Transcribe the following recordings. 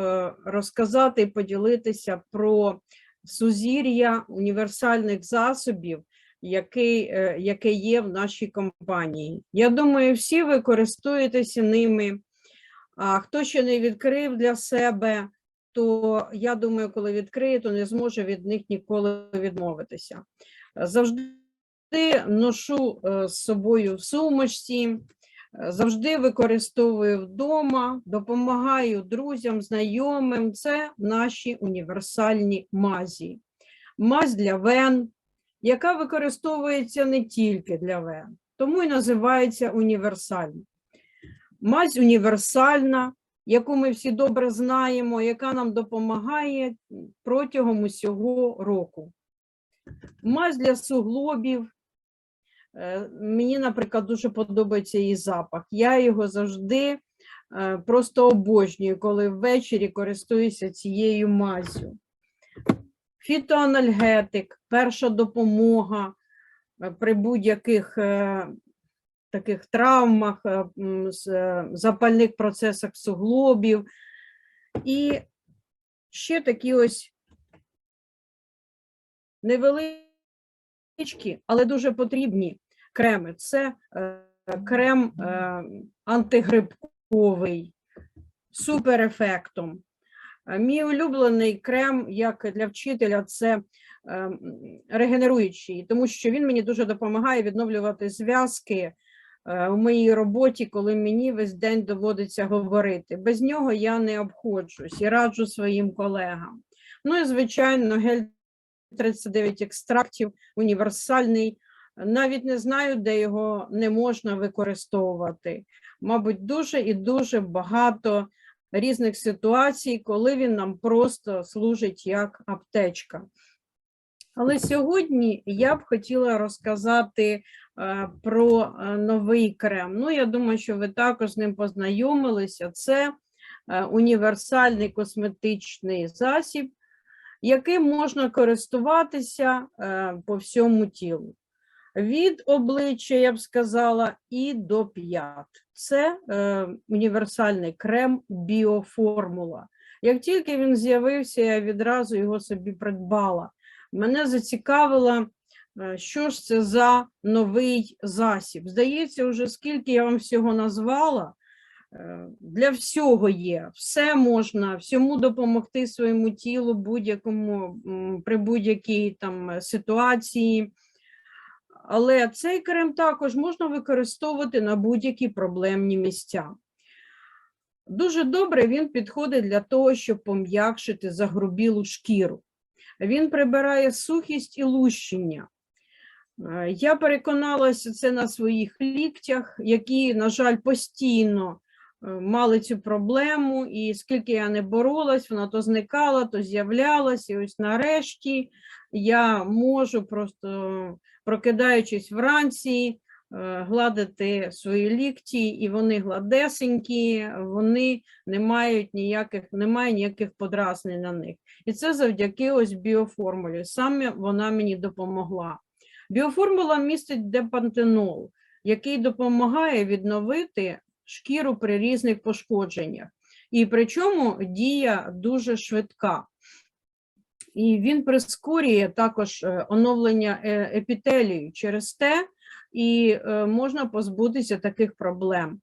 е, розказати і поділитися про сузір'я універсальних засобів, який, е, яке є в нашій компанії. Я думаю, всі ви користуєтеся ними. А хто ще не відкрив для себе, то я думаю, коли відкриє, то не зможе від них ніколи відмовитися. Завжди ношу е, з собою в сумочці, завжди використовую вдома, допомагаю друзям, знайомим. Це наші універсальні мазі. Мазь для вен, яка використовується не тільки для вен, тому і називається універсальна. Мазь універсальна, яку ми всі добре знаємо, яка нам допомагає протягом усього року. Мазь для суглобів. Е, Мені, наприклад, дуже подобається її запах. Я його завжди е, просто обожнюю, коли ввечері користуюся цією мазю. Фітоанальгетик, перша допомога е, при будь-яких таких травмах, запальних процесах суглобів. І ще такі ось невеличкі, але дуже потрібні креми. Це е, крем е, антигрибковий, суперефектом. Е, Мій улюблений крем, як для вчителя, це е, регенеруючий, тому що він мені дуже допомагає відновлювати зв'язки у моїй роботі, коли мені весь день доводиться говорити. Без нього я не обходжусь і раджу своїм колегам. Ну і, звичайно, гель 39 екстрактів, універсальний. Навіть не знаю, де його не можна використовувати. Мабуть, дуже і дуже багато різних ситуацій, коли він нам просто служить як аптечка. Але сьогодні я б хотіла розказати е, про е, новий крем. Ну, я думаю, що ви також з ним познайомилися. Це е, універсальний косметичний засіб, яким можна користуватися по всьому тілу. Від обличчя, я б сказала, і до п'ят. Це е, універсальний крем біоформула. Як тільки він з'явився, я відразу його собі придбала. Мене зацікавило, е, що ж це за новий засіб. Здається, вже скільки я вам всього назвала, е, для всього є, все можна, всьому допомогти своєму тілу будь-якому при будь-якій ситуації. Але цей крем також можна використовувати на будь-які проблемні місця. Дуже добре він підходить для того, щоб пом'якшити загрубілу шкіру. Він прибирає сухість і лущення. Е, Я переконалася це на своїх ліктях, які, на жаль, постійно е, мали цю проблему, і скільки я не боролась, вона то зникала, то з'являлась, і ось нарешті я можу просто, прокидаючись вранці, е, гладити свої лікті, і вони гладесенькі, вони не мають ніяких, немає ніяких подразнень на них. І це завдяки ось біоформулі. Саме вона мені допомогла. Біоформула містить депантенол, який допомагає відновити шкіру при різних пошкодженнях. І причому дія дуже швидка. І він прискорює також е, оновлення е, епітелію через те, і е, можна позбутися таких проблем.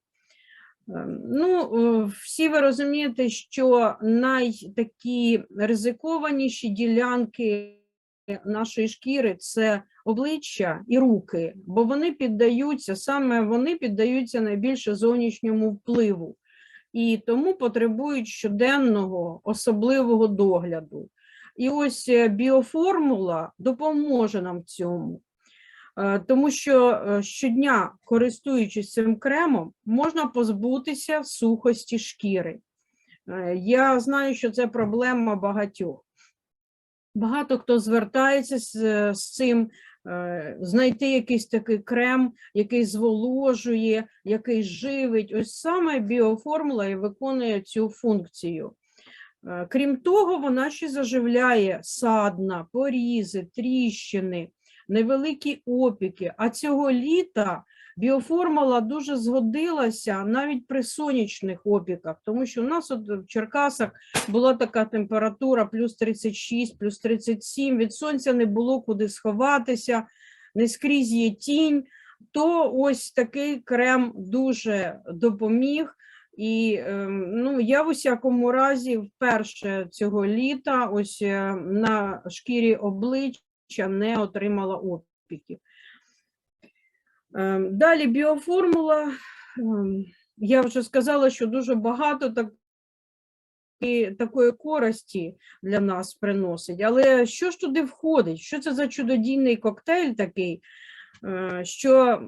Ем, Ну, всі ви розумієте, що найтакі ризикованіші ділянки нашої шкіри це обличчя і руки, бо вони піддаються, саме вони піддаються найбільше зовнішньому впливу і тому потребують щоденного особливого догляду. І ось е, біоформула допоможе нам цьому. Е, Тому що е, щодня, користуючись цим кремом, можна позбутися сухості шкіри. Е, Я знаю, що це проблема багатьох. Багато хто звертається з, з цим, знайти якийсь такий крем, який зволожує, який живить. Ось саме біоформула і виконує цю функцію. Е, Крім того, вона ще заживляє садна, порізи, тріщини, невеликі опіки. А цього літа Біоформула дуже згодилася навіть при сонячних опіках, тому що у нас от в Черкасах була така температура плюс 36, плюс 37, від сонця не було куди сховатися, не скрізь є тінь, то ось такий крем дуже допоміг. І ем, ну, я в усякому разі вперше цього літа ось е, на шкірі обличчя не отримала опіків. Ем, Далі біоформула. ем, Я вже сказала, що дуже багато так, такої користі для нас приносить. Але що ж туди входить? Що це за чудодійний коктейль такий, е, що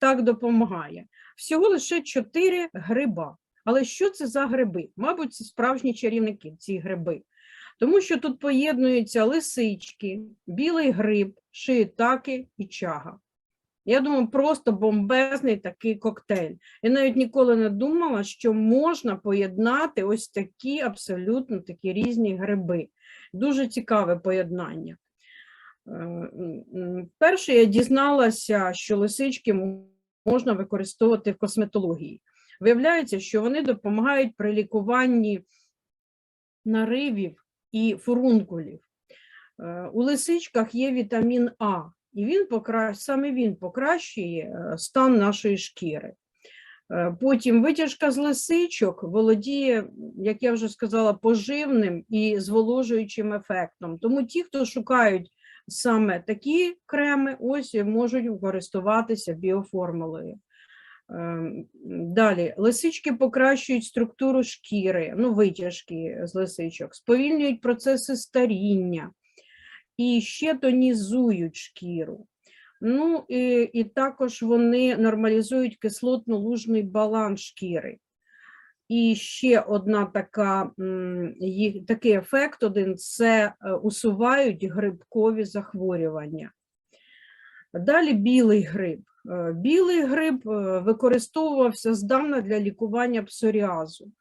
так допомагає? Всього лише 4 гриба. Але що це за гриби? Мабуть, це справжні чарівники, ці гриби. Тому що тут поєднуються лисички, білий гриб, шиїтаки і чага. Я думаю, просто бомбезний такий коктейль. Я навіть ніколи не думала, що можна поєднати ось такі абсолютно такі різні гриби. Дуже цікаве поєднання. Е, Перше я дізналася, що лисички можна використовувати в косметології. Виявляється, що вони допомагають при лікуванні наривів і фурункулів. Е, У лисичках є вітамін А, і він покра... саме він покращує е, стан нашої шкіри. Е, Потім витяжка з лисичок володіє, як я вже сказала, поживним і зволожуючим ефектом. Тому ті, хто шукають саме такі креми, ось можуть користуватися біоформулою. Далі, лисички покращують структуру шкіри, ну, витяжки з лисичок, сповільнюють процеси старіння і ще тонізують шкіру. Ну і, і також вони нормалізують кислотно-лужний баланс шкіри. І ще одна така, такий ефект один це е, усувають грибкові захворювання. Далі білий гриб. Е, Білий гриб е, використовувався здавна для лікування псоріазу.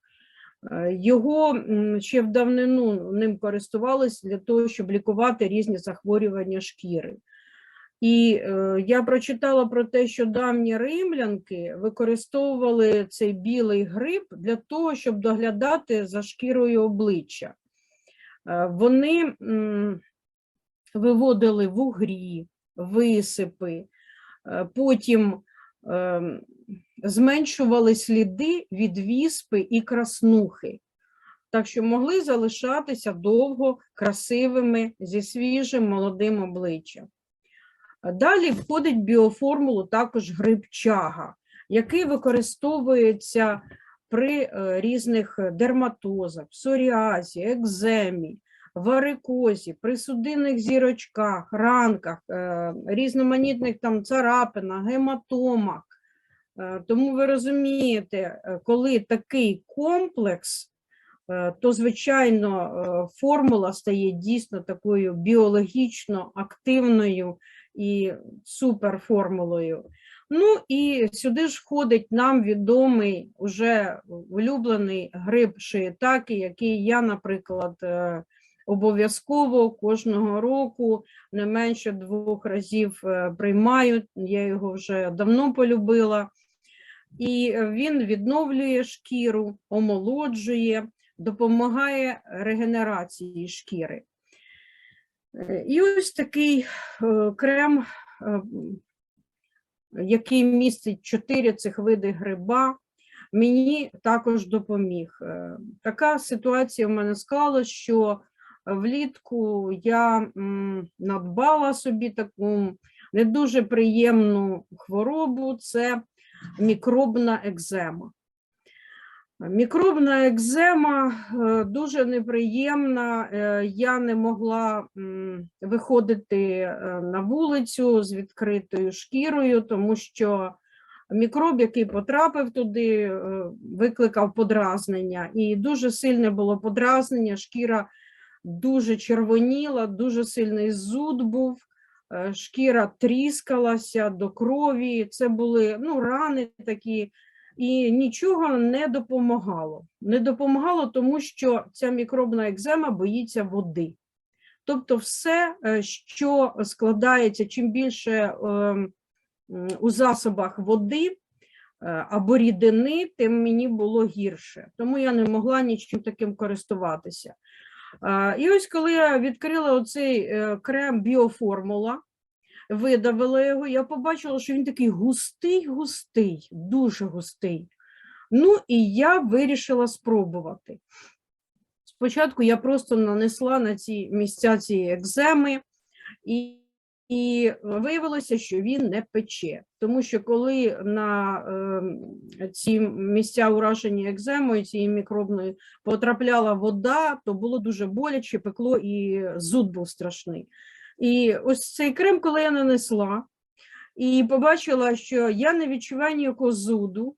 Е, Його ще в давнину ним користувалися для того, щоб лікувати різні захворювання шкіри. І е, я прочитала про те, що давні римлянки використовували цей білий гриб для того, щоб доглядати за шкірою обличчя. Е, вони м, виводили вугрі, висипи, е, потім ем, зменшували сліди від віспи і краснухи, так що могли залишатися довго красивими зі свіжим молодим обличчям. Далі входить біоформулу також гриб чага, який використовується при е, різних дерматозах, псоріазі, екземі, варикозі, при судинних зірочках, ранках, е, різноманітних там царапинах, гематомах. Е, Тому ви розумієте, е, коли такий комплекс, то, звичайно, формула стає дійсно такою біологічно активною і суперформулою. Ну і сюди ж входить нам відомий уже улюблений гриб шиїтаки, який я, наприклад, обов'язково кожного року не менше двох разів е, приймаю. Я його вже давно полюбила. І він відновлює шкіру, омолоджує, допомагає регенерації шкіри. Е, І ось такий е, крем, який містить чотири цих види гриба, мені також допоміг. Така ситуація в мене склалася, що влітку я надбала собі таку не дуже приємну хворобу це мікробна екзема. Мікробна екзема е, дуже неприємна. е, Я не могла виходити е, на вулицю з відкритою шкірою, тому що мікроб, який потрапив туди, викликав подразнення. І дуже сильне було подразнення, шкіра дуже червоніла, дуже сильний зуд був. е, Шкіра тріскалася до крові. Це були ну, рани такі, і нічого не допомагало. Не допомагало, тому що ця мікробна екзема боїться води. Тобто, все, е, що складається, чим більше ем, у засобах води е, або рідини, тим мені було гірше. Тому я не могла нічим таким користуватися. Е, І ось коли я відкрила оцей е, крем Біоформула, видавила його, я побачила, що він такий густий, густий, дуже густий. Ну і я вирішила спробувати. Спочатку я просто нанесла на ці місця ці екземи, і, і виявилося, що він не пече. Тому що коли на ем, ці місця уражені екземою, цією мікробною, потрапляла вода, то було дуже боляче, пекло і зуд був страшний. І ось цей крем, коли я нанесла, і побачила, що я не відчуваю ніякого зуду,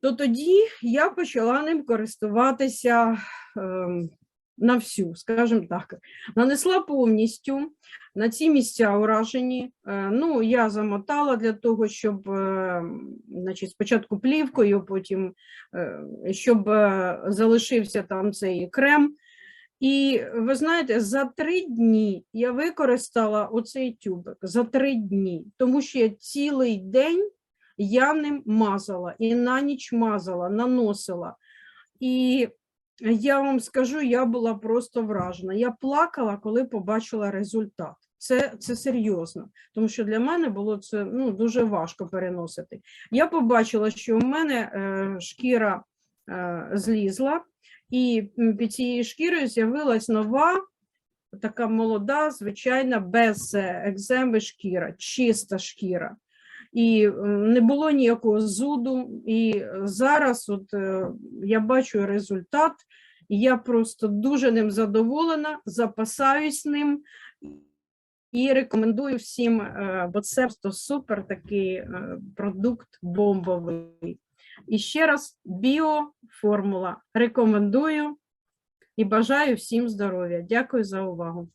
то тоді я почала ним користуватися ем, на всю, скажімо так. Нанесла повністю на ці місця уражені. Е, ну, я замотала для того, щоб е, значить, спочатку плівкою, потім е, щоб залишився там цей крем. І ви знаєте, за три дні я використала оцей тюбик за три дні, тому що я цілий день я ним мазала і на ніч мазала, наносила. І я вам скажу, я була просто вражена. Я плакала, коли побачила результат. Це, це серйозно, тому що для мене було це ну, дуже важко переносити. Я побачила, що у мене е, шкіра е, злізла, і під цією шкірою з'явилась нова, така молода, звичайна, без е, екземи шкіра, чиста шкіра. І не було ніякого зуду. І зараз от, е, я бачу результат, і я просто дуже ним задоволена, запасаюсь ним і рекомендую всім, е, бо це просто супер такий е, продукт бомбовий. І ще раз біоформула рекомендую і бажаю всім здоров'я. Дякую за увагу.